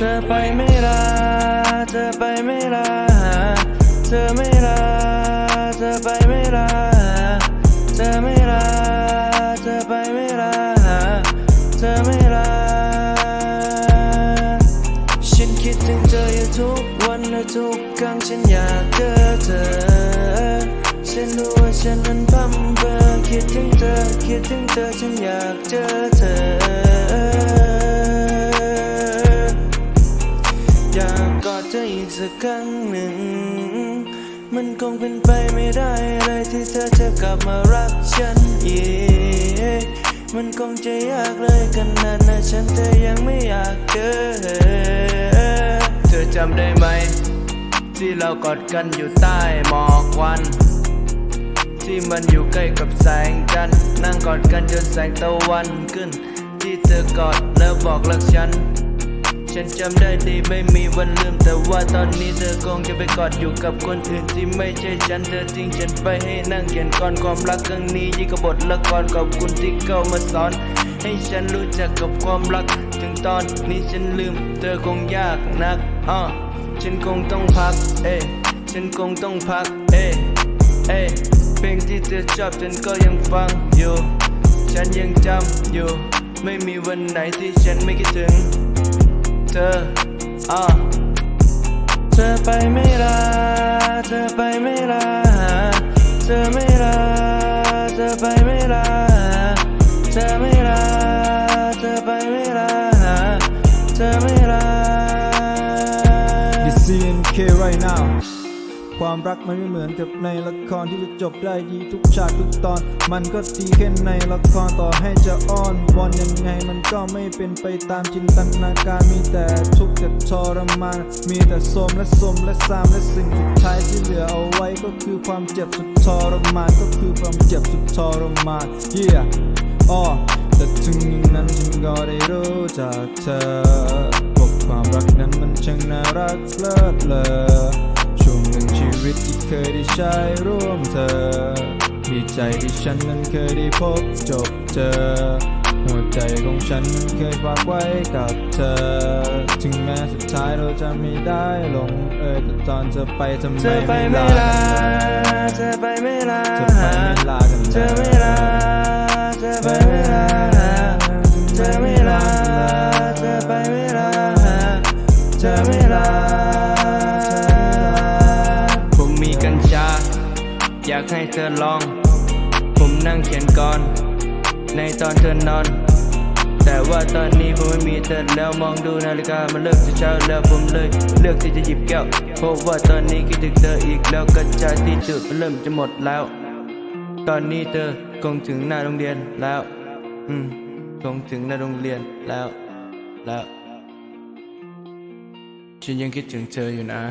ธอไปไม่ลาเธอไปไม่ลาเธอไม่ลาเธอไปไม่ลาเธอไม่ลาเธอไปไม่ลาเธอไม่ลาฉันคิดถึงเธออยู่ทุกวันและทุกครั้งฉันอยากเจอเธอ ฉันรู้ว่าฉันนั้นพัมเพอคิดถึงเธอ คิดถึงเธอฉันอยากเจอเธอ กสักครั้งหนึ่ง มันคงเป็นไปไม่ได้เลยที่เธอจะกลับมารักฉันอีกมันคงจะยากเลยขนาดนั้นฉันเธอยังไม่อยากเจอ เธอจำได้ไหม ที่เรากอดกันอยู่ใต้หมอกควัน ที่มันอยู่ใกล้กับแสงจันทร์นั่งกอดกันจนแสงตะวันขึ้น ที่เธอกอดแล้วบอกรักฉัน ฉันจำได้ดีไม่มีวันลืม แต่ว่าตอนนี้เธอคงจะไปกอดอยู่กับคนอื่นที่ไม่ใช่ฉันเธอทิ้งฉันไปให้นั่งเขียนก่อนความรักครั้งนี้ยิ่งกับบทละครขอบคุณที่เข้ามาสอน ให้ฉันรู้จักกับความรัก ถึงตอนนี้ฉันลืม เธอคงยากนักอะฉันคงต้องพัก เอ้ฉันคงต้องพัก เอ้เอ้เพลงที่เธอชอบฉันก็ยังฟังอยู่ ฉันยังจำอยู่ ไม่มีวันไหนที่ฉันไม่คิดถึง เธออะเธอไปไม่ลาเธอไปไม่ลาเธอไม่ลาเธอไปไม่ลาเธอไม่ลาเธอไปไม่ลาเธอไม่ลา The CNK right now ความรักมันไม่เหมือนกับในละครที่จะจบได้ดีทุกฉากทุกตอน มันก็ดีแค่ในละครต่อให้จะอ้อนวอนยังไงมันก็ไม่เป็นไปตามจินตนาการมีแต่ทุกข์แต่ทรมาน มีแต่โสมและสมและซามและสิ่งสุดท้ายที่เหลือเอาไว้ก็คือความเจ็บสุดทรมานก็คือความเจ็บสุดทรมาน yeah อ้อแต่ถึงอย่างนั้นฉันก็ได้รู้จากเธอว่าความรักนั้นมันช่างน่ารักเลิศเลอ วิตที่เคยได้ใช้ร่วมเธอดีใจที่ฉันนั้นเคยได้พบจบเจอ หัวใจของฉันนั้นเคยฝากไว้กับเธอ ถึงแม้สุดท้ายเราจะไม่ได้ลงเอยแต่ตอนเธอไปทำไมเธอไปไม่ลาลาเธอไปไม่ลาเธอไปไม่ลากันเธอไม่ลาเธอไปไม่ลาเธอไม่ลาเธอไปไม่ลาเธอไม่ลา ให้เธอลอง ผมนั่งเขียนก่อน ในตอนเธอนอน แต่ว่าตอนนี้ผมไม่มีเธอแล้วมองดูนาฬิกามันเลิกจะเช้าแล้วผมเลย เลือกที่จะหยิบแก้วเพราะว่าตอนนี้คิดถึงเธออีกแล้วกระจายที่จุดมันเริ่มจะหมดแล้ว ตอนนี้เธอคงถึงหน้าโรงเรียนแล้ว อืมคงถึงหน้าโรงเรียนแล้วแล้วฉันยังคิดถึงเธออยู่นะ